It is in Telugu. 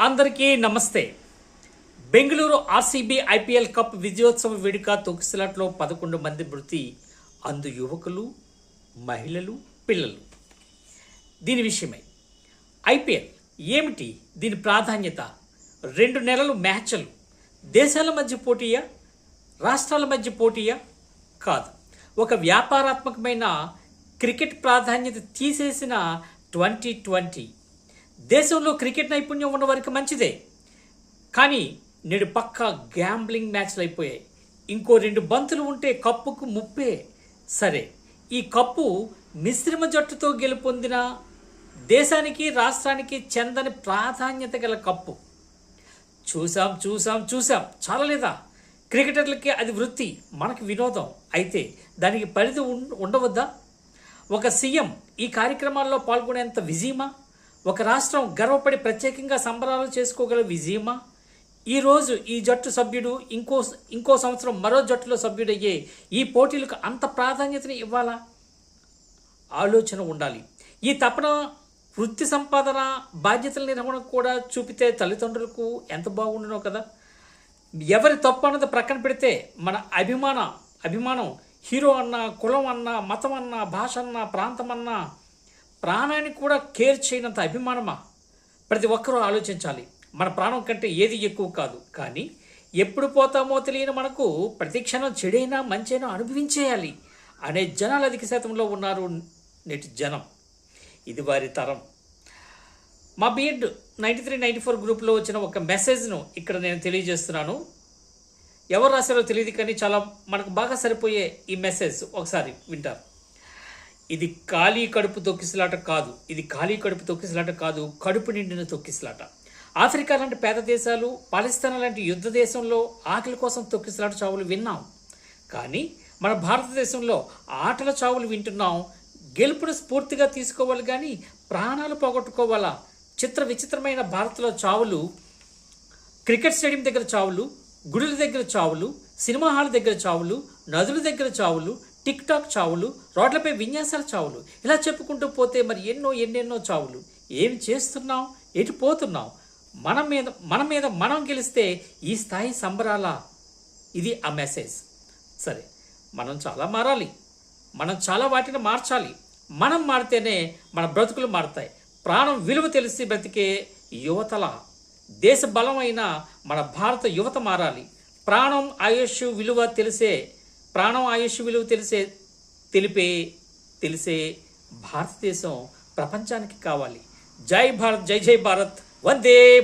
అందరికీ నమస్తే. బెంగళూరు ఆర్సీబీ ఐపీఎల్ కప్ విజయోత్సవ వేడుక తొక్కిసలాట్లో పదకొండు మంది మృతి అందు యువకులు మహిళలు పిల్లలు. దీని విషయమై. ఐపీఎల్ ఏమిటి? దీని ప్రాధాన్యత? రెండు నెలలు మ్యాచ్లు. దేశాల మధ్య పోటీయా? రాష్ట్రాల మధ్య పోటీయా? కాదు. ఒక వ్యాపారాత్మకమైన క్రికెట్ ప్రాధాన్యత తీసేసిన ట్వంటీ ట్వంటీ దేశంలో క్రికెట్ నైపుణ్యం ఉన్న వారికి మంచిదే. కానీ నేడు పక్కా గ్యాంబ్లింగ్ మ్యాచ్లు అయిపోయాయి. ఇంకో రెండు బంతులు ఉంటే కప్పుకు ముప్పే. సరే ఈ కప్పు మిశ్రమ జట్టుతో గెలుపొందిన దేశానికి రాష్ట్రానికి చెందని ప్రాధాన్యత గల కప్పు. చూసాం చూసాం చూసాం చాలలేదా? క్రికెటర్లకి అది వృత్తి మనకి వినోదం. అయితే దానికి పరిధి ఉం- ఉండవద్దా? ఒక సీఎం ఈ కార్యక్రమాల్లో పాల్గొనేంత విజయమా? ఒక రాష్ట్రం గర్వపడి ప్రత్యేకంగా సంబరాలు చేసుకోగల విజయమా? ఈరోజు ఈ జట్టు సభ్యుడు ఇంకో ఇంకో సంవత్సరం మరో జట్టులో సభ్యుడయ్యే ఈ పోటీలకు అంత ప్రాధాన్యతని ఇవ్వాలా? ఆలోచన ఉండాలి. ఈ తపన వృత్తి సంపాదన బాధ్యతల నిర్వహణ కూడా చూపితే తల్లిదండ్రులకు ఎంత బాగుండునో కదా? ఎవరి తప్పు అన్నది ప్రక్కన పెడితే మన అభిమాన అభిమానం హీరో అన్న కులం అన్న మతం అన్న భాష అన్న ప్రాంతం అన్నా ప్రాణాన్ని కూడా కేర్ చేయనంత అభిమానమా? ప్రతి ఒక్కరూ ఆలోచించాలి. మన ప్రాణం కంటే ఏది ఎక్కువ కాదు. కానీ ఎప్పుడు పోతామో తెలియని మనకు ప్రతి క్షణం చెడైనా మంచైనా అనుభవించేయాలి అనే జనాలు అధిక శాతంలో ఉన్నారు నేటి జనం. ఇది వారి తరం. మా BEd ninety three ninety four గ్రూప్లో వచ్చిన ఒక మెసేజ్ను ఇక్కడ నేను తెలియజేస్తున్నాను. ఎవరు రాశారో తెలియదు కానీ చాలా మనకు బాగా సరిపోయే ఈ మెసేజ్. ఒకసారి వింటారు. ఇది ఖాళీ కడుపు తొక్కిసలాట కాదు. ఇది ఖాళీ కడుపు తొక్కిసలాట కాదు. కడుపు నిండిన తొక్కిసలాట. ఆఫ్రికా లాంటి పేద దేశాలు పాకిస్తాన్ లాంటి యుద్ధ దేశంలో ఆకలి కోసం తొక్కిసలాట చావులు విన్నాం. కానీ మన భారతదేశంలో ఆటల చావులు వింటున్నాం. గెలుపును స్ఫూర్తిగా తీసుకోవాలి కానీ ప్రాణాలు పోగొట్టుకోవాలా? చిత్ర విచిత్రమైన భారత్లో చావులు క్రికెట్ స్టేడియం దగ్గర చావులు గుడుల దగ్గర చావులు సినిమా హాల్ దగ్గర చావులు నదుల దగ్గర చావులు టిక్ టాక్ చావులు రోడ్లపై విన్యాసాల చావులు ఇలా చెప్పుకుంటూ పోతే మరి ఎన్నో ఎన్నెన్నో చావులు. ఏమి చేస్తున్నాం? ఎటు పోతున్నాం? మన మీద మన మీద మనం గెలిస్తే ఈ స్థాయి సంబరాల? ఇది ఆ మెసేజ్ సరే మనం చాలా మారాలి. మనం చాలా వాటిని మార్చాలి. మనం మారితేనే మన బ్రతుకులు మారుతాయి. ప్రాణం విలువ తెలిసి బ్రతికే యువతల. దేశ బలమైన మన భారత యువత మారాలి. ప్రాణం ఆయుష్ విలువ తెలిసే ప్రాణం ఆయుష్ విలువ తెలిసే తెలిపే తెలిసే భారతదేశం ప్రపంచానికి కావాలి. జై భారత్ జై జై భారత్ వందే